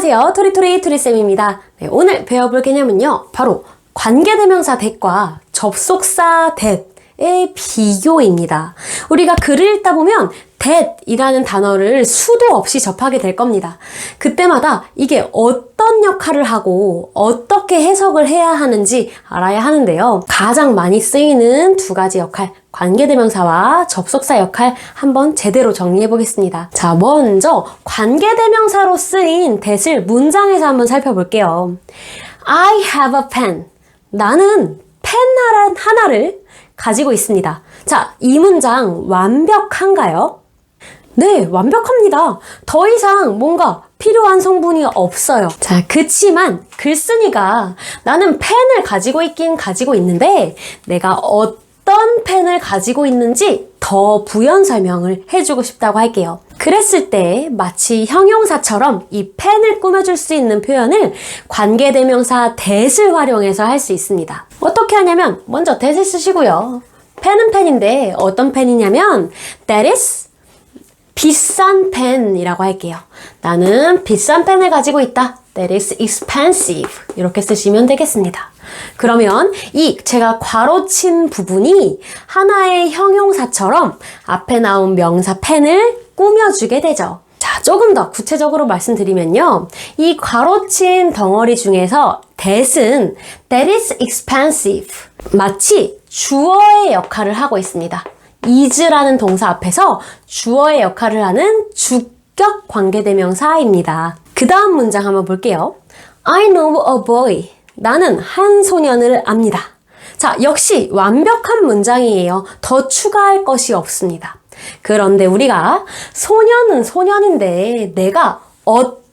안녕하세요. 토리토리 토리쌤입니다. 네, 오늘 배워볼 개념은요. 바로 관계대명사 that과 접속사 that의 비교입니다. 우리가 글을 읽다 보면 that이라는 단어를 수도 없이 접하게 될 겁니다. 그때마다 이게 어떤 역할을 하고 어떻게 해석을 해야 하는지 알아야 하는데요. 가장 많이 쓰이는 두 가지 역할, 관계대명사와 접속사 역할 한번 제대로 정리해 보겠습니다. 자, 먼저 관계대명사로 쓰인 that을 문장에서 한번 살펴볼게요. I have a pen. 나는 펜 하나- 하나를 가지고 있습니다. 자, 이 문장 완벽한가요? 네, 완벽합니다. 더 이상 뭔가 필요한 성분이 없어요. 자, 그치만 글쓴이가 나는 펜을 가지고 있긴 가지고 있는데 내가 어떤 펜을 가지고 있는지 더 부연 설명을 해주고 싶다고 할게요. 그랬을 때 마치 형용사처럼 이 펜을 꾸며줄 수 있는 표현을 관계대명사 that을 활용해서 할 수 있습니다. 어떻게 하냐면 먼저 that을 쓰시고요. 펜은 펜인데 어떤 펜이냐면 that is 비싼 펜이라고 할게요. 나는 비싼 펜을 가지고 있다. That is expensive. 이렇게 쓰시면 되겠습니다. 그러면 이 제가 괄호 친 부분이 하나의 형용사처럼 앞에 나온 명사 펜을 꾸며주게 되죠. 자, 조금 더 구체적으로 말씀드리면요. 이 괄호 친 덩어리 중에서 that은 that is expensive. 마치 주어의 역할을 하고 있습니다. Is라는 동사 앞에서 주어의 역할을 하는 주격 관계대명사입니다. 그 다음 문장 한번 볼게요. I know a boy. 나는 한 소년을 압니다. 자, 역시 완벽한 문장이에요. 더 추가할 것이 없습니다. 그런데 우리가 소년은 소년인데 내가 어떤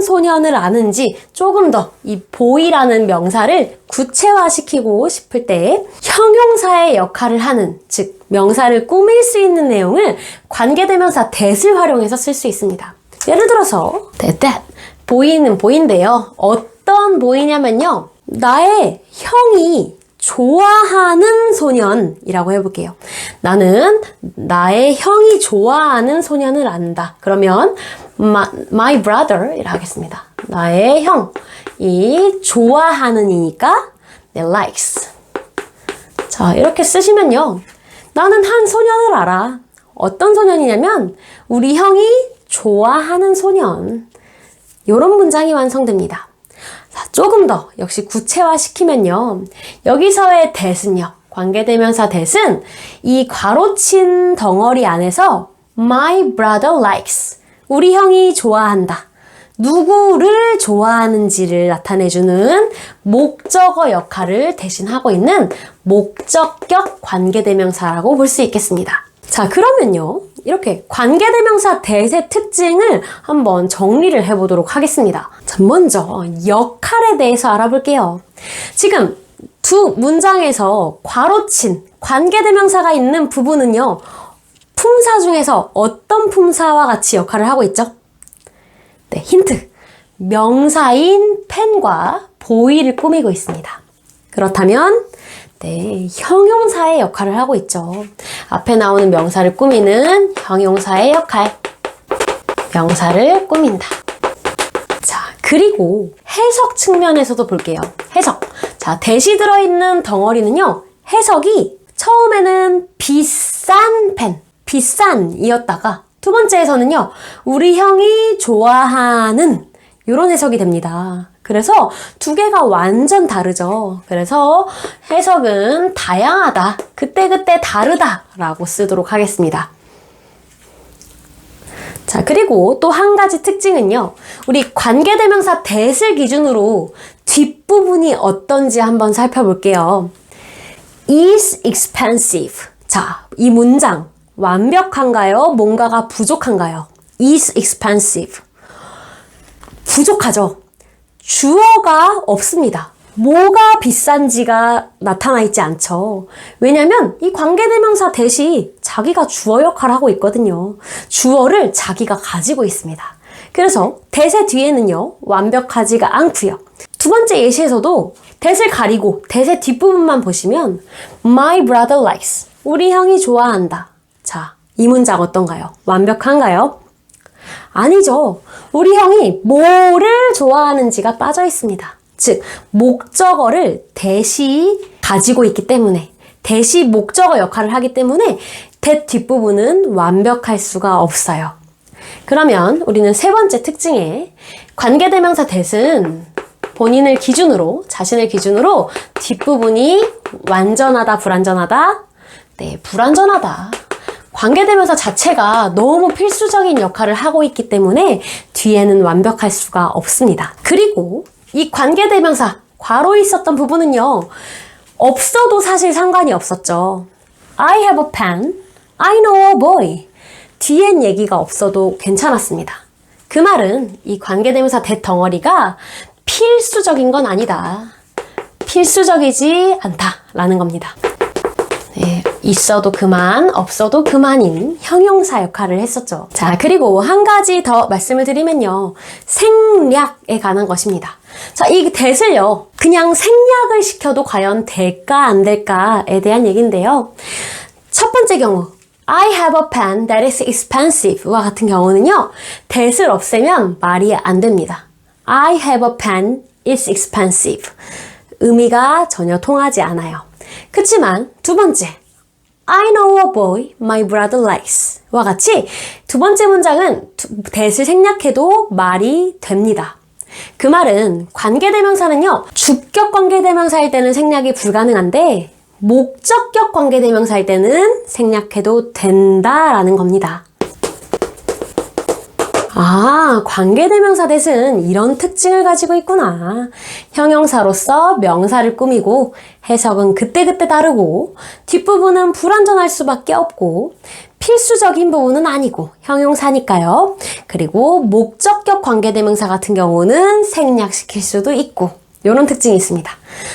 소년을 아는지 조금 더 이 보이라는 명사를 구체화시키고 싶을 때 형용사의 역할을 하는 즉 명사를 꾸밀 수 있는 내용을 관계대명사 that을 활용해서 쓸 수 있습니다. 예를 들어서 that, that 보이는 보인데요. 어떤 보이냐면요. 나의 형이 좋아하는 소년이라고 해볼게요. 나는 나의 형이 좋아하는 소년을 안다. 그러면 my, my brother 이라 하겠습니다. 나의 형이 좋아하는이니까 네, likes. 자, 이렇게 쓰시면요. 나는 한 소년을 알아. 어떤 소년이냐면 우리 형이 좋아하는 소년. 이런 문장이 완성됩니다. 자, 조금 더 역시 구체화 시키면요. 여기서의 that은요. 관계대명사 that은 이 괄호친 덩어리 안에서 my brother likes. 우리 형이 좋아한다. 누구를 좋아하는지를 나타내주는 목적어 역할을 대신하고 있는 목적격 관계대명사라고 볼 수 있겠습니다. 자, 그러면요. 이렇게 관계대명사 that의 특징을 한번 정리를 해보도록 하겠습니다. 자, 먼저 역할에 대해서 알아볼게요. 지금 두 문장에서 괄호친 관계대명사가 있는 부분은요. 품사 중에서 어떤 품사와 같이 역할을 하고 있죠? 네, 힌트. 명사인 펜과 보이를 꾸미고 있습니다. 그렇다면, 네, 형용사의 역할을 하고 있죠. 앞에 나오는 명사를 꾸미는 형용사의 역할. 명사를 꾸민다. 자, 그리고 해석 측면에서도 볼게요. 해석. 자, 대시 들어있는 덩어리는요, 해석이 처음에는 비싼 펜, 비싼이었다가 두 번째에서는요, 우리 형이 좋아하는 이런 해석이 됩니다. 그래서 두 개가 완전 다르죠. 그래서 해석은 다양하다. 그때그때 다르다 라고 쓰도록 하겠습니다. 자, 그리고 또 한 가지 특징은요. 우리 관계대명사 that을 기준으로 뒷부분이 어떤지 한번 살펴볼게요. is expensive. 자, 이 문장 완벽한가요? 뭔가가 부족한가요? is expensive. 부족하죠. 주어가 없습니다. 뭐가 비싼지가 나타나 있지 않죠. 왜냐면 이 관계대명사 대시 자기가 주어 역할을 하고 있거든요. 주어를 자기가 가지고 있습니다. 그래서 대세 뒤에는요, 완벽하지가 않고요. 두 번째 예시에서도 대를 가리고 대세 뒷부분만 보시면 My brother likes. 우리 형이 좋아한다. 자, 이 문장 어떤가요? 완벽한가요? 아니죠. 우리 형이 뭐를 좋아하는지가 빠져 있습니다. 즉, 목적어를 대시 가지고 있기 때문에, 대시 목적어 역할을 하기 때문에, that 뒷부분은 완벽할 수가 없어요. 그러면 우리는 세 번째 특징에 관계대명사 that은 본인을 기준으로, 자신을 기준으로 뒷부분이 완전하다, 불완전하다? 네, 불완전하다. 관계대명사 자체가 너무 필수적인 역할을 하고 있기 때문에 뒤에는 완벽할 수가 없습니다. 그리고 이 관계대명사, 괄호 있었던 부분은요, 없어도 사실 상관이 없었죠. I have a pen. I know a boy. 뒤엔 얘기가 없어도 괜찮았습니다. 그 말은 이 관계대명사 대 덩어리가 필수적인 건 아니다. 필수적이지 않다라는 겁니다. 네, 있어도 그만, 없어도 그만인 형용사 역할을 했었죠. 자, 그리고 한 가지 더 말씀을 드리면요. 생략에 관한 것입니다. 자, 이 대을요 그냥 생략을 시켜도 과연 될까, 안 될까에 대한 얘기인데요. 첫 번째 경우, I have a pen that is expensive와 같은 경우는요, that을 없애면 말이 안 됩니다. I have a pen, it's expensive. 의미가 전혀 통하지 않아요. 그치만 두 번째, I know a boy my brother likes 와 같이 두 번째 문장은 that을 생략해도 말이 됩니다. 그 말은 관계대명사는요, 주격 관계대명사일 때는 생략이 불가능한데, 목적격 관계대명사일 때는 생략해도 된다라는 겁니다. 아, 관계대명사 대은 이런 특징을 가지고 있구나. 형용사로서 명사를 꾸미고 해석은 그때그때 다르고 뒷부분은 불완전할 수밖에 없고 필수적인 부분은 아니고 형용사니까요. 그리고 목적격 관계대명사 같은 경우는 생략시킬 수도 있고 이런 특징이 있습니다.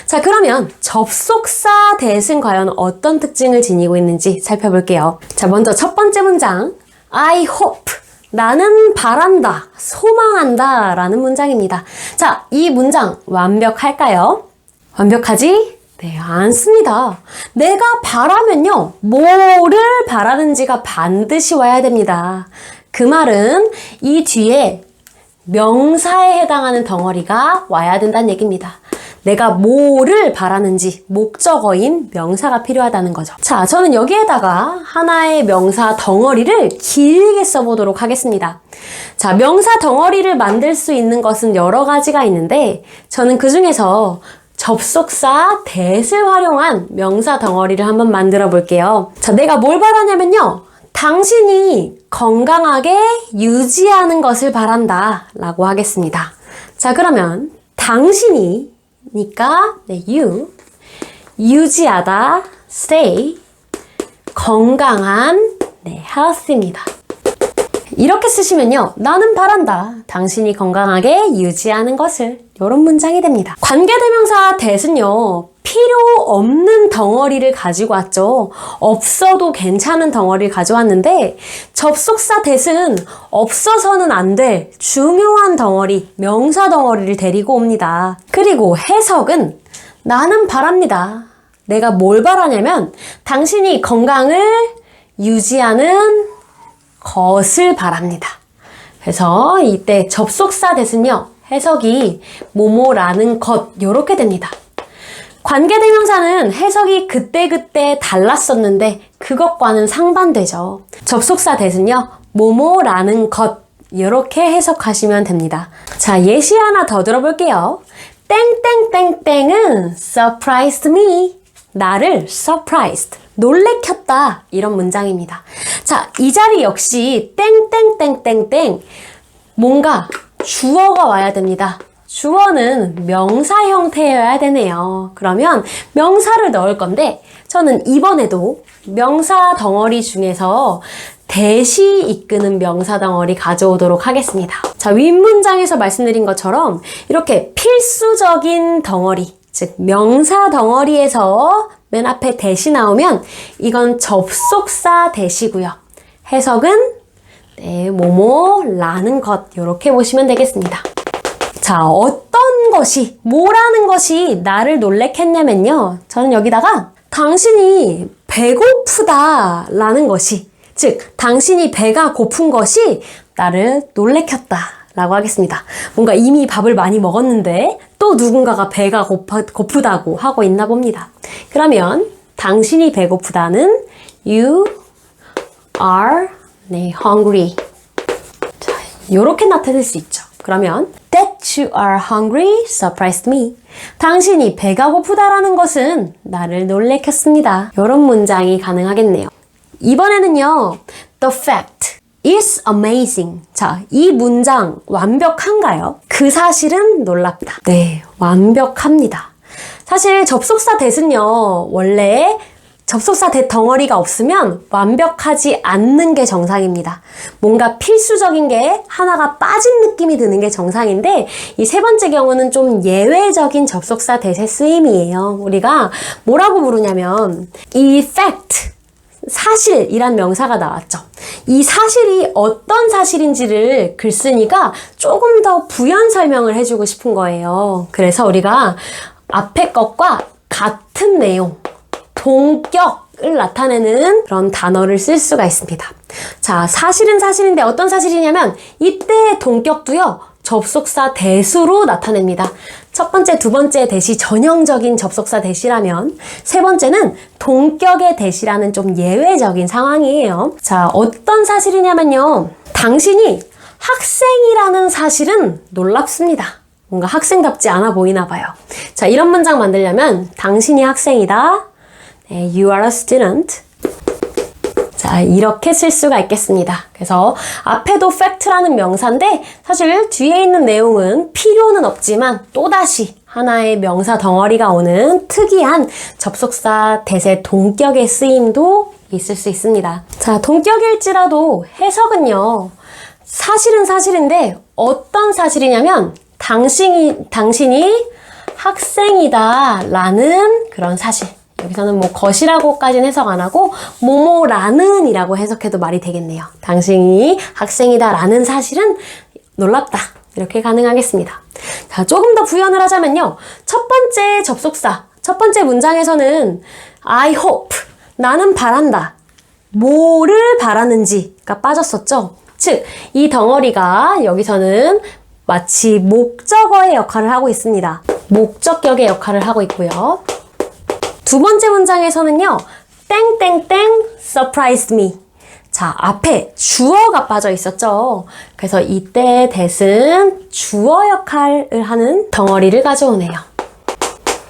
자, 그러면 접속사 대은 과연 어떤 특징을 지니고 있는지 살펴볼게요. 자, 먼저 첫 번째 문장 I hope 나는 바란다, 소망한다 라는 문장입니다. 자, 이 문장 완벽할까요? 완벽하지? 네, 않습니다. 내가 바라면요, 뭐를 바라는지가 반드시 와야 됩니다. 그 말은 이 뒤에 명사에 해당하는 덩어리가 와야 된다는 얘기입니다. 내가 뭐를 바라는지 목적어인 명사가 필요하다는 거죠. 자, 저는 여기에다가 하나의 명사 덩어리를 길게 써보도록 하겠습니다. 자, 명사 덩어리를 만들 수 있는 것은 여러 가지가 있는데 저는 그 중에서 접속사 that을 활용한 명사 덩어리를 한번 만들어 볼게요. 자, 내가 뭘 바라냐면요. 당신이 건강하게 유지하는 것을 바란다 라고 하겠습니다. 자, 그러면 당신이 니까 네, you 유지하다 stay 건강한 네, health입니다. 이렇게 쓰시면요. 나는 바란다. 당신이 건강하게 유지하는 것을. 이런 문장이 됩니다. 관계대명사 that은요. 필요 없는 덩어리를 가지고 왔죠. 없어도 괜찮은 덩어리를 가져왔는데 접속사 that은 없어서는 안 될 중요한 덩어리, 명사 덩어리를 데리고 옵니다. 그리고 해석은 나는 바랍니다. 내가 뭘 바라냐면 당신이 건강을 유지하는 것을 바랍니다. 그래서 이때 접속사 대은요 해석이 뭐뭐라는 것 요렇게 됩니다. 관계대명사는 해석이 그때그때 달랐었는데 그것과는 상반되죠. 접속사 대은요 뭐뭐라는 것 이렇게 해석하시면 됩니다. 자, 예시 하나 더 들어볼게요. 땡땡땡땡은 surprised me. 나를 surprised. 놀래켰다. 이런 문장입니다. 자, 이 자리 역시 땡땡땡땡땡 뭔가 주어가 와야 됩니다. 주어는 명사 형태여야 되네요. 그러면 명사를 넣을 건데 저는 이번에도 명사 덩어리 중에서 대시 이끄는 명사 덩어리 가져오도록 하겠습니다. 자, 윗문장에서 말씀드린 것처럼 이렇게 필수적인 덩어리, 즉 명사 덩어리에서 맨 앞에 대시 나오면 이건 접속사 대시고요. 해석은 네, 뭐뭐라는 것 이렇게 보시면 되겠습니다. 자, 어떤 것이 뭐라는 것이 나를 놀래켰냐면요. 저는 여기다가 당신이 배고프다 라는 것이 즉 당신이 배가 고픈 것이 나를 놀래켰다. 라고 하겠습니다. 뭔가 이미 밥을 많이 먹었는데 또 누군가가 배가 고파, 고프다고 하고 있나 봅니다. 그러면 당신이 배고프다는 you are 네, hungry. 자, 요렇게 나타낼 수 있죠. 그러면 that you are hungry surprised me. 당신이 배가 고프다라는 것은 나를 놀래켰습니다. 요런 문장이 가능하겠네요. 이번에는요. The fact is amazing. 자, 이 문장 완벽한가요? 그 사실은 놀랍다. 네, 완벽합니다. 사실 접속사 대은요. 원래 접속사 대 덩어리가 없으면 완벽하지 않는 게 정상입니다. 뭔가 필수적인 게 하나가 빠진 느낌이 드는 게 정상인데 이 세 번째 경우는 좀 예외적인 접속사 대세 쓰임이에요. 우리가 뭐라고 부르냐면 이 fact 사실이란 명사가 나왔죠. 이 사실이 어떤 사실인지를 글쓴이가 조금 더 부연 설명을 해주고 싶은 거예요. 그래서 우리가 앞에 것과 같은 내용, 동격을 나타내는 그런 단어를 쓸 수가 있습니다. 자, 사실은 사실인데 어떤 사실이냐면 이때의 동격도요. 접속사 대수로 나타냅니다. 첫 번째, 두 번째 대시 전형적인 접속사 대시라면 세 번째는 동격의 대시라는 좀 예외적인 상황이에요. 자, 어떤 사실이냐면요. 당신이 학생이라는 사실은 놀랍습니다. 뭔가 학생답지 않아 보이나 봐요. 자, 이런 문장 만들려면 당신이 학생이다. 네, you are a student. 자, 이렇게 쓸 수가 있겠습니다. 그래서 앞에도 fact라는 명사인데 사실 뒤에 있는 내용은 필요는 없지만 또다시 하나의 명사 덩어리가 오는 특이한 접속사 대세 동격의 쓰임도 있을 수 있습니다. 자, 동격일지라도 해석은요. 사실은 사실인데 어떤 사실이냐면 당신이 당신이 학생이다 라는 그런 사실. 여기서는 뭐 것이라고까지는 해석 안 하고 뭐뭐라는 이라고 해석해도 말이 되겠네요. 당신이 학생이다 라는 사실은 놀랍다. 이렇게 가능하겠습니다. 자, 조금 더 부연을 하자면요. 첫 번째 접속사, 첫 번째 문장에서는 I hope, 나는 바란다. 뭐를 바라는지가 빠졌었죠. 즉, 이 덩어리가 여기서는 마치 목적어의 역할을 하고 있습니다. 목적격의 역할을 하고 있고요. 두 번째 문장에서는요, 땡땡땡 surprised me. 자, 앞에 주어가 빠져 있었죠. 그래서 이때 that은 주어 역할을 하는 덩어리를 가져오네요.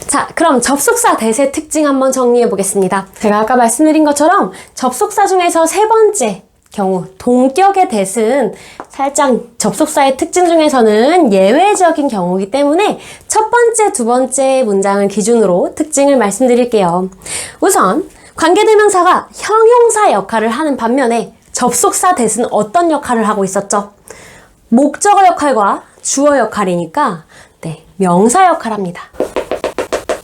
자, 그럼 접속사 that의 특징 한번 정리해 보겠습니다. 제가 아까 말씀드린 것처럼 접속사 중에서 세 번째 경우 동격의 that은 살짝 접속사의 특징 중에서는 예외적인 경우이기 때문에 첫 번째, 두 번째 문장을 기준으로 특징을 말씀드릴게요. 우선 관계대명사가 형용사 역할을 하는 반면에 접속사 that은 어떤 역할을 하고 있었죠? 목적어 역할과 주어 역할이니까 네, 명사 역할합니다.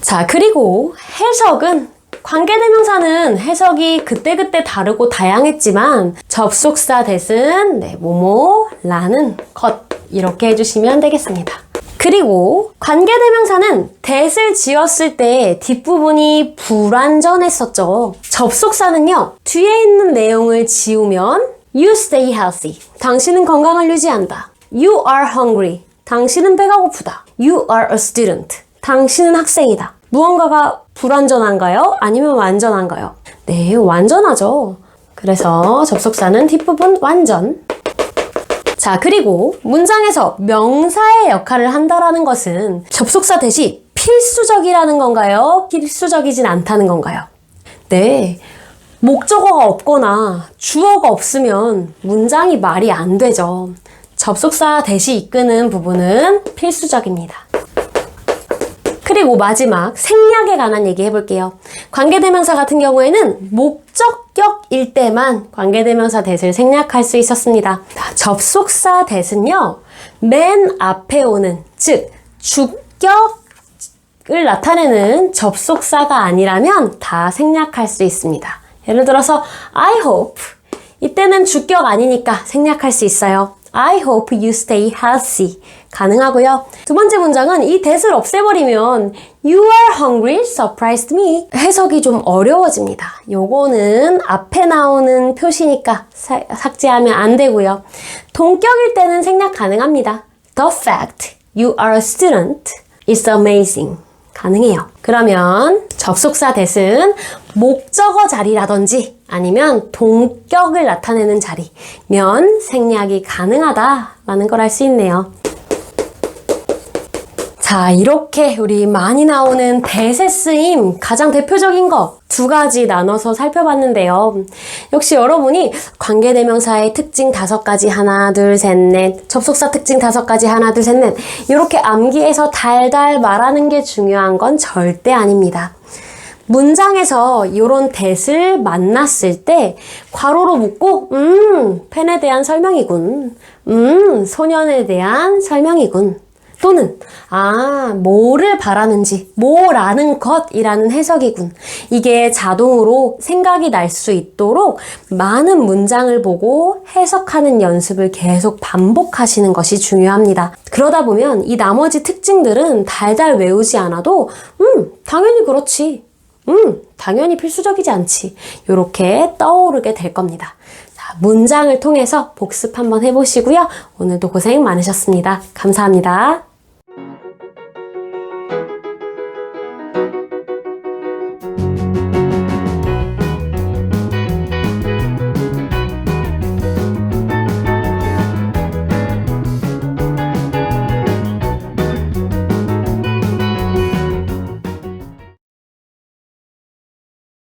자, 그리고 해석은 관계대명사는 해석이 그때그때 다르고 다양했지만 접속사 대은 네, 뭐뭐라는 것 이렇게 해주시면 되겠습니다. 그리고 관계대명사는 대을 지었을 때 뒷부분이 불완전했었죠. 접속사는요, 뒤에 있는 내용을 지우면 You stay healthy. 당신은 건강을 유지한다. You are hungry. 당신은 배가 고프다. You are a student. 당신은 학생이다. 무언가가 불완전한가요? 아니면 완전한가요? 네, 완전하죠. 그래서 접속사는 뒷부분 완전. 자, 그리고 문장에서 명사의 역할을 한다라는 것은 접속사 대시 필수적이라는 건가요? 필수적이진 않다는 건가요? 네. 목적어가 없거나 주어가 없으면 문장이 말이 안 되죠. 접속사 대시 이끄는 부분은 필수적입니다. 그리고 마지막 생략에 관한 얘기 해볼게요. 관계대명사 같은 경우에는 목적격일 때만 관계대명사 대을 생략할 수 있었습니다. 접속사 대은요. 맨 앞에 오는 즉 주격을 나타내는 접속사가 아니라면 다 생략할 수 있습니다. 예를 들어서 I hope 이때는 주격 아니니까 생략할 수 있어요. I hope you stay healthy. 가능하고요. 두 번째 문장은 이 that을 없애버리면 You are hungry surprised me. 해석이 좀 어려워집니다. 요거는 앞에 나오는 표시니까 사- 삭제하면 안 되고요. 동격일 때는 생략 가능합니다. The fact you are a student is amazing. 가능해요. 그러면 접속사 that은 목적어 자리라든지 아니면 동격을 나타내는 자리면 생략이 가능하다라는 걸 알 수 있네요. 자, 이렇게 우리 많이 나오는 대세 쓰임 가장 대표적인 거 두 가지 나눠서 살펴봤는데요. 역시 여러분이 관계대명사의 특징 다섯 가지 하나, 둘, 셋, 넷, 접속사 특징 다섯 가지 하나, 둘, 셋, 넷 이렇게 암기해서 달달 말하는 게 중요한 건 절대 아닙니다. 문장에서 이런 that을 만났을 때 괄호로 묶고 음 펜에 대한 설명이군 음 소년에 대한 설명이군 또는 아 뭐를 바라는지 뭐라는 것이라는 해석이군 이게 자동으로 생각이 날 수 있도록 많은 문장을 보고 해석하는 연습을 계속 반복하시는 것이 중요합니다 그러다 보면 이 나머지 특징들은 달달 외우지 않아도 음 당연히 그렇지 음, 당연히 필수적이지 않지. 이렇게 떠오르게 될 겁니다. 자, 문장을 통해서 복습 한번 해보시고요. 오늘도 고생 많으셨습니다. 감사합니다.